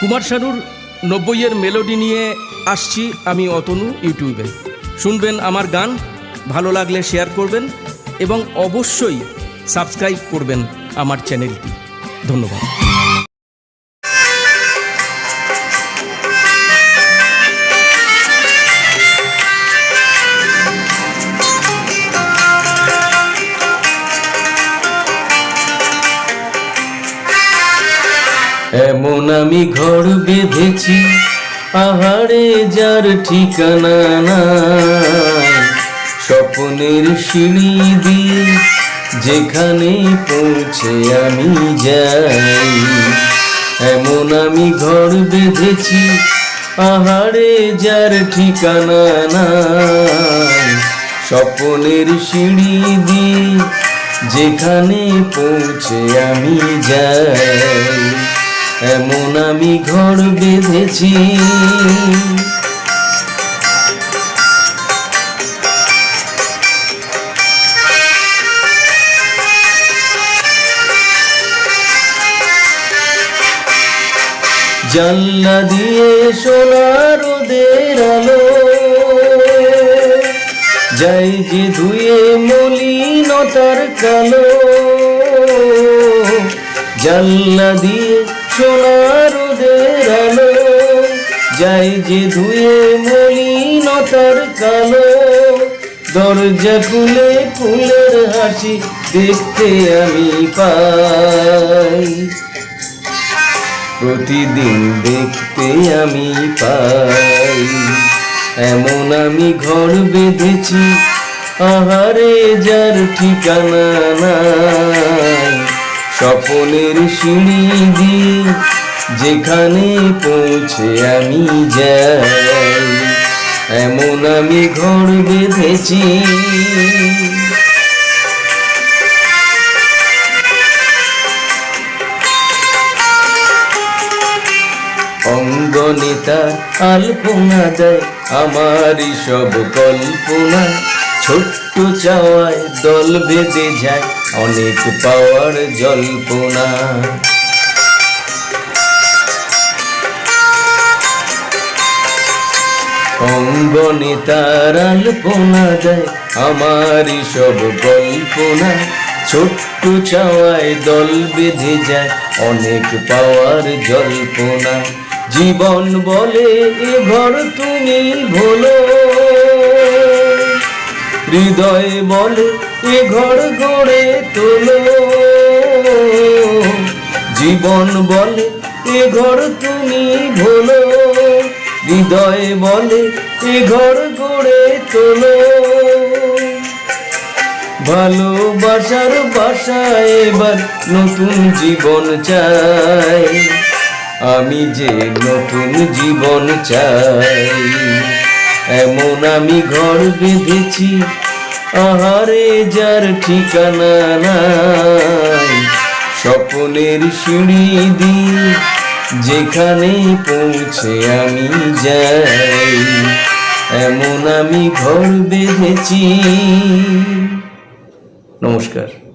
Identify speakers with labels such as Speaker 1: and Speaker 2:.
Speaker 1: কুমার শানুর নব্বইয়ের মেলোডি নিয়ে আসছি আমি অতনু ইউটিউবে। শুনবেন আমার গান, ভালো লাগলে শেয়ার করবেন এবং অবশ্যই সাবস্ক্রাইব করবেন আমার চ্যানেলটি। ধন্যবাদ।
Speaker 2: এমন আমি ঘর বেঁধেছি, পাহাড়ে যার ঠিকানা নাই। স্বপ্নের সিঁড়ি দিয়ে যেখানে পৌঁছে আমি যাই। এমন আমি ঘর বেঁধেছি, পাহাড়ে যার ঠিকানা নাই। স্বপ্নের সিঁড়ি দিয়ে যেখানে পৌঁছে আমি যাই। এমন আমি ঘর বেঁধেছি। জানলা দিয়ে সোনার রোদের আলো। যাই যে ধুয়ে মলিনতার কালো। জানলা দিয়ে সোনার আলো, যাই যে ধুয়ে মলিনতার কালো, দরজা খুলে ফুলের হাসি দেখতে আমি পাই। প্রতিদিন দেখতে আমি পাই, এমন আমি ঘর বেঁধেছি, আহারে যার ঠিকানা নাই। স্বপনের সিঁড়ি দিয়ে যেখানে পৌঁছে আমি যাই, এমন আমি ঘর বেঁধেছি। অঙ্গনেতা আলপনা দেয়, আমারই সব কল্পনা ছোট্ট চাওয়ায় দল বেঁধে যায় অনেক পাওয়ার জল্পনা। অঙ্গনে তার আলপনা দেয় আমারই সব কল্পনা। ছোট্ট চাওয়ায় দল বেঁধে যায় অনেক পাওয়ার জল্পনা। জীবন বলে এ ঘর তুমি ভোলো। হৃদয় বলে, এ ঘর গড়ে তোলো। জীবন বলে, এ ঘর তুমি ভোলো। হৃদয় বলে, এ ঘর গড়ে তোলো। ভালোবাসার বাসা এবার নতুন জীবন চাই। আমি যে নতুন জীবন চাই। এমন আমি ঘর বেঁধেছি, আহারে যার ঠিকানা নাই। স্বপনের সিঁড়ি দিয়ে যেখানে পৌঁছে আমি যাই। এমন আমি ঘর বেঁধেছি। নমস্কার।